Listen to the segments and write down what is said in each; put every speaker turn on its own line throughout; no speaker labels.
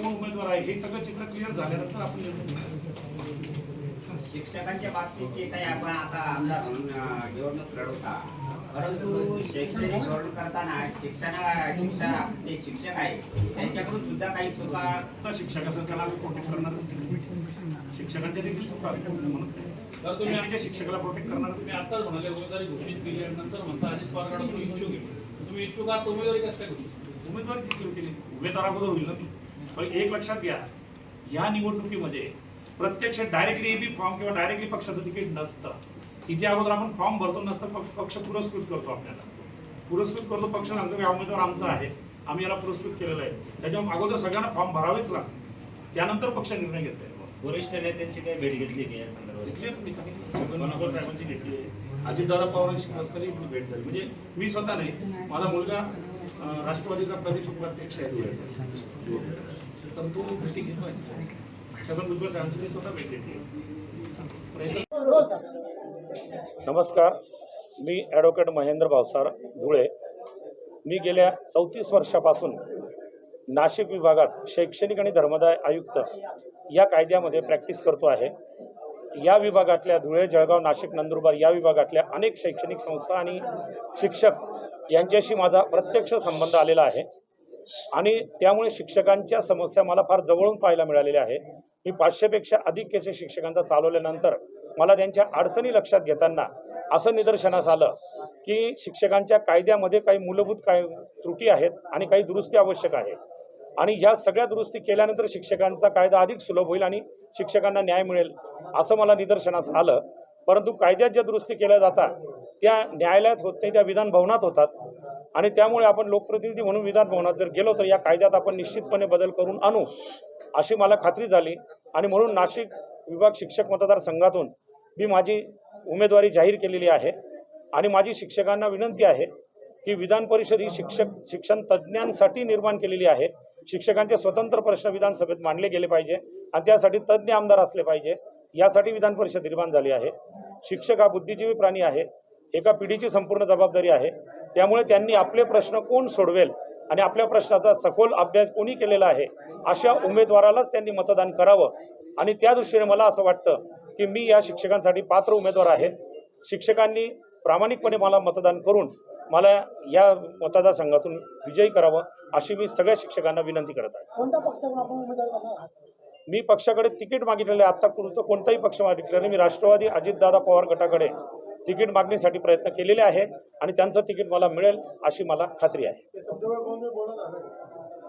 उमेदवार आहे हे सगळं चित्र क्लिअर झाल्यानंतर आपण.
शिक्षकांच्या बाबतीत जे काही आपण आता आमदार म्हणून निवडणूक लढवता परंतु शैक्षणिक धोरण करताना शिक्षण शिक्षा ते शिक्षक आहे त्यांच्याकडून सुद्धा काही चुका
आता शिक्षक असेल त्याला आम्ही प्रोटेक्ट करणारच शिक्षकांच्या देखील चुका असतात म्हणून
तर तुम्ही
आम्ही त्या शिक्षकाला प्रोटेक्ट करणारच
तुम्ही आताच म्हणाले उमेदवारी घोषित केली आणि नंतर म्हणता अजित पवार गटाकडून इच्छुक आहे. तुम्ही इच्छुक आहात उमेदवारी कसं काय
उमेदवारी किती केली उमेदवार अगोदर होईल ना मी पण एक लक्षात घ्या या निवडणुकीमध्ये प्रत्यक्ष डायरेक्टली एबी फॉर्म किंवा डायरेक्टली पक्षाचं तिकीट नसतं. इथे अगोदर आपण फॉर्म भरतो नसतं पक्ष- पक्ष पुरस्कृत करतो आपल्याला. पुरस्कृत करतो पक्ष सांगतो की हा उमेदवार आमचा आहे. आम्ही याला पुरस्कृत केलेला आहे. त्याच्यामुळे अगोदर सगळ्यांना फॉर्म भरावेच लागतात त्यानंतर पक्ष निर्णय घेतले
वरिष्ठ नेत्यांची काही भेट घेतली की या संदर्भात
घेतली अजितदादा पवारांची पर्सनली इथली भेट झाली म्हणजे मी स्वतः नाही माझा मुलगा राष्ट्रवादीचा प्रदेश उपाध्यक्ष आहे. तर तो भेटी घेतो आहे. छगन भुजबळ साहेबांची मी स्वतः भेट घेतली आहे.
नमस्कार मी ॲडव्होकेट महेंद्र भावसार धुळे मी गेल्या चौतीस वर्षापासून नाशिक विभागात शैक्षणिक आणि धर्मदाय आयुक्त या कायद्यामध्ये प्रॅक्टिस करतो आहे. या विभागातल्या धुळे जळगाव नाशिक नंदुरबार या विभागातल्या अनेक शैक्षणिक संस्था आणि शिक्षक यांच्याशी माझा प्रत्यक्ष संबंध आलेला आहे. आणि त्यामुळे शिक्षकांच्या समस्या मला फार जवळून पाहायला मिळालेल्या आहे मी पाचशेपेक्षा अधिक केसेस शिक्षकांचा चालवल्यानंतर मला त्यांच्या अडचणी लक्षात घेताना असं निदर्शनास आलं की शिक्षकांच्या कायद्यामध्ये काही मूलभूत काय त्रुटी आहेत आणि काही दुरुस्ती आवश्यक आहे. आणि ह्या सगळ्या दुरुस्ती केल्यानंतर शिक्षकांचा कायदा अधिक सुलभ होईल आणि शिक्षकांना न्याय मिळेल असं मला निदर्शनास आलं. परंतु कायद्यात ज्या दुरुस्ती केल्या जातात त्या न्यायालयात होत नाही त्या विधान भवनात होतात. आणि त्यामुळे आपण लोकप्रतिनिधी म्हणून विधानभवनात जर गेलो तर या कायद्यात आपण निश्चितपणे बदल करून आणू अशी मला खात्री झाली. आणि म्हणून नाशिक विभाग शिक्षक मतदारसंघातून मी माझी उमेदवारी जाहीर केलेली आहे. आणि माझी शिक्षकांना विनंती आहे की विधान परिषद ही शिक्षक शिक्षण तज्ज्ञांसाठी निर्माण केलेली आहे. शिक्षकांचे स्वतंत्र प्रश्न विधानसभेत मांडले गेले पाहिजे आणि त्यासाठी तज्ज्ञ आमदार असले पाहिजे यासाठी विधान परिषद निर्माण झाली आहे. शिक्षक हा बुद्धिजीवी प्राणी आहे एका पिढीची संपूर्ण जबाबदारी आहे. त्यामुळे त्यांनी आपले प्रश्न कोण सोडवेल आणि आपल्या प्रश्नाचा सखोल अभ्यास कोणी केलेला आहे अशा उमेदवारालाच त्यांनी मतदान करावं. आणि त्या दृष्टीने मला असं वाटतं की मी या शिक्षकांसाठी पात्र उमेदवार आहे. शिक्षकांनी प्रामाणिकपणे मला मतदान करून मला या मतदारसंघातून विजयी करावं अशी मी सगळ्या शिक्षकांना विनंती करत आहे.
कोणत्या पक्षाकडून आपण उमेदवारी करणार आहात?
मी पक्षाकडे तिकीट मागितलेले आहे आत्तापुरतं कोणताही पक्ष मागितलेलं नाही. मी राष्ट्रवादी अजितदादा पवार गटाकडे तिकीट मागणीसाठी प्रयत्न केलेले आहे आणि त्यांचं तिकीट मला मिळेल अशी मला खात्री आहे?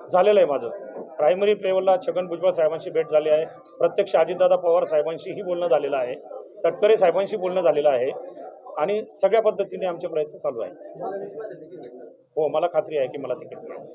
झालेलं आहे माझं. प्रायमरी लेवलला छगन भुजबळ साहेबांशी भेट झाली आहे. प्रत्यक्ष अजितदादा पवार साहेबांशीही बोलणं झालेलं आहे. तटकरे साहेबांशी बोलणं झालेलं आहे. आणि सगळ्या पद्धतीने आमचे प्रयत्न चालू आहेत. हो मला खात्री आहे की मला तिकीट मिळेल.